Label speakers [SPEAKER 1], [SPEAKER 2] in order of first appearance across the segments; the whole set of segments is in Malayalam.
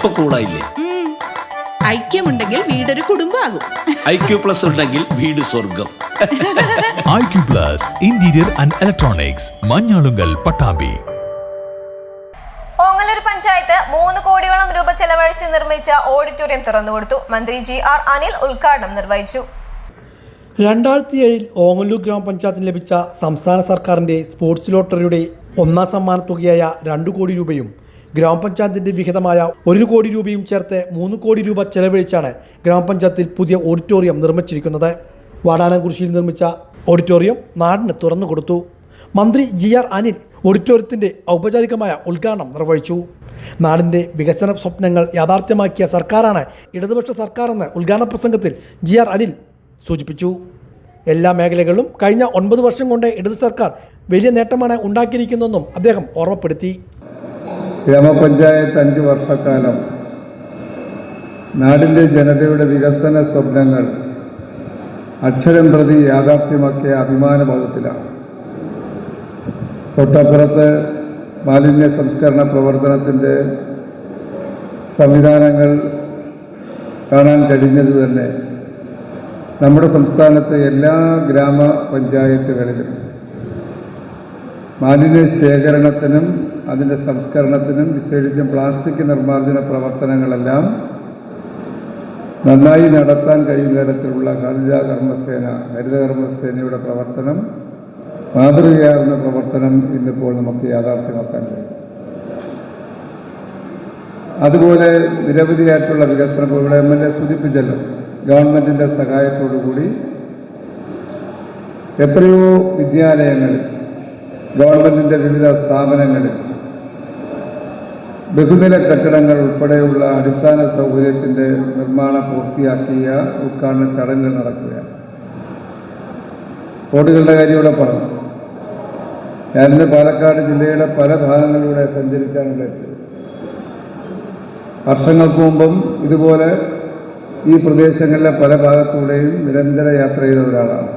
[SPEAKER 1] ഇപ്പൊ കൂളായില്ലേ
[SPEAKER 2] ഐക്യമുണ്ടെങ്കിൽ വീടൊരു കുടുംബമാകും.
[SPEAKER 1] ഐക്യു ക്യു പ്ലസ് ഉണ്ടെങ്കിൽ വീട് സ്വർഗം.
[SPEAKER 3] IQ Q plus interior and electronics Manjalungal Pattambi.
[SPEAKER 4] Ongallur panchayat മൂന്ന് കോടിയോളം രൂപ ചെലവഴിച്ച് നിർമ്മിച്ച ഓഡിറ്റോറിയം തുറന്നുകൊടുത്തു. മന്ത്രി ജി ആർ അനിൽ ഉദ്ഘാടനം നിർവഹിച്ചു.
[SPEAKER 5] രണ്ടായിരത്തി ഏഴിൽ ഓങ്ങല്ലൂർ ഗ്രാമപഞ്ചായത്തിന് ലഭിച്ച സംസ്ഥാന സർക്കാരിന്റെ സ്പോർട്സ് ലോട്ടറിയുടെ ഒന്നാം സമ്മാന തുകയായ രണ്ട് കോടി രൂപയും ഗ്രാമപഞ്ചായത്തിന്റെ വിഹിതമായ ഒരു കോടി രൂപയും ചേർത്ത് മൂന്ന് കോടി രൂപ ചെലവഴിച്ചാണ് ഗ്രാമപഞ്ചായത്തിൽ പുതിയ ഓഡിറ്റോറിയം നിർമ്മിച്ചിരിക്കുന്നത്. വാടാനംകുറിശിയിൽ നിർമ്മിച്ച ഓഡിറ്റോറിയം നാടിന് തുറന്നു കൊടുത്തു. മന്ത്രി ജി ആർ അനിൽ ഓഡിറ്റോറിയത്തിന്റെ ഔപചാരികമായ ഉദ്ഘാടനം നിർവഹിച്ചു. നാടിന്റെ വികസന സ്വപ്നങ്ങൾ യാഥാർത്ഥ്യമാക്കിയ സർക്കാരാണ് ഇടതുപക്ഷ സർക്കാരെന്ന് ഉദ്ഘാടന പ്രസംഗത്തിൽ ജി ആർ അനിൽ സൂചിപ്പിച്ചു. എല്ലാ മേഖലകളിലും കഴിഞ്ഞ ഒൻപത് വർഷം കൊണ്ട് ഇടതു സർക്കാർ വലിയ നേട്ടമാണ് ഉണ്ടാക്കിയിരിക്കുന്നതെന്നും അദ്ദേഹം ഓർമ്മപ്പെടുത്തി.
[SPEAKER 6] ഗ്രാമപഞ്ചായത്ത് അഞ്ച് വർഷക്കാലം. നാടിന്റെ ജനതയുടെ വികസന സ്വപ്നങ്ങൾ അക്ഷരം പ്രതി യാഥാർത്ഥ്യമാക്കിയ അഭിമാന ഭാഗത്തിലാണ്. തൊട്ടപ്പുറത്ത് മാലിന്യ സംസ്കരണ പ്രവർത്തനത്തിന്റെ സംവിധാനങ്ങൾ കാണാൻ കഴിഞ്ഞത് തന്നെ നമ്മുടെ സംസ്ഥാനത്തെ എല്ലാ ഗ്രാമപഞ്ചായത്തുകളിലും. മാലിന്യ ശേഖരണത്തിനും അതിന്റെ സംസ്കരണത്തിനും വിശേഷിച്ചും പ്ലാസ്റ്റിക് നിർമ്മാർജന പ്രവർത്തനങ്ങളെല്ലാം നന്നായി നടത്താൻ കഴിയുന്ന തരത്തിലുള്ള ഹരിത കർമ്മസേന ഹരിത കർമ്മസേനയുടെ പ്രവർത്തനം മാതൃകയാർന്ന പ്രവർത്തനം ഇന്നിപ്പോൾ നമുക്ക് യാഥാർത്ഥ്യമാക്കാൻ കഴിയും. അതുപോലെ നിരവധിയായിട്ടുള്ള വികസനം ഇവിടെ എം എൽ എ സൂചിപ്പിച്ചല്ലോ ഗവൺമെന്റിന്റെ സഹായത്തോടു കൂടി എത്രയോ വിദ്യാലയങ്ങളിൽ ഗവൺമെന്റിന്റെ വിവിധ സ്ഥാപനങ്ങളിൽ ബഹുനില കെട്ടിടങ്ങൾ ഉൾപ്പെടെയുള്ള അടിസ്ഥാന സൗകര്യത്തിന്റെ നിർമ്മാണം പൂർത്തിയാക്കിയ ഉദ്ഘാടന ചടങ്ങുകൾ നടക്കുകയാണ്. റോഡുകളുടെ കാര്യം ഇവിടെ പറഞ്ഞു ഞാനിന്ന് പാലക്കാട് ജില്ലയുടെ പല ഭാഗങ്ങളിലൂടെ സഞ്ചരിക്കാനുള്ള വർഷങ്ങൾക്ക് മുമ്പും ഇതുപോലെ ഈ പ്രദേശങ്ങളിലെ പല ഭാഗത്തൂടെയും നിരന്തര യാത്ര ചെയ്ത ഒരാളാണ്.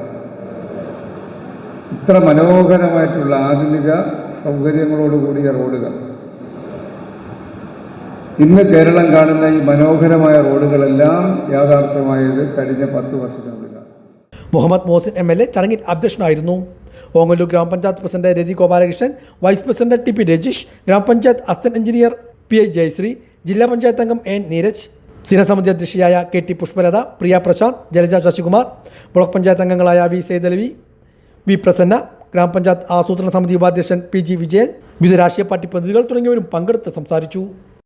[SPEAKER 6] ഇത്ര മനോഹരമായിട്ടുള്ള ആധുനിക സൗകര്യങ്ങളോടുകൂടിയ റോഡുകൾ. ഇന്ന് കേരളം കാണുന്ന ഈ മനോഹരമായ റോഡുകളെല്ലാം യാഥാർത്ഥ്യമായത് കഴിഞ്ഞ പത്ത് വർഷത്തിനുള്ളിലാണ്.
[SPEAKER 5] Muhammad Mohsin M L A ചടങ്ങിൽ അധ്യക്ഷനായിരുന്നു. Ongallur grama panchayat president Rathi Gopalakrishnan vice president T P Rajeesh grama panchayat assistant engineer P I Jayasree ജില്ലാ പഞ്ചായത്ത് അംഗം എൻ നീരജ് സ്ഥിരസമിതി അധ്യക്ഷയായ K T Pushpalatha Priya Prashanth Jalaja Sasikumar block panchayat അംഗങ്ങളായ വി സേതലവി വി പ്രസന്ന ഗ്രാമപഞ്ചായത്ത് ആസൂത്രണ സമിതി ഉപാധ്യക്ഷൻ പി ജി വിജയൻ വിവിധ രാഷ്ട്രീയ പാർട്ടി പ്രതിനിധികൾ തുടങ്ങിയവരും പങ്കെടുത്ത് സംസാരിച്ചു.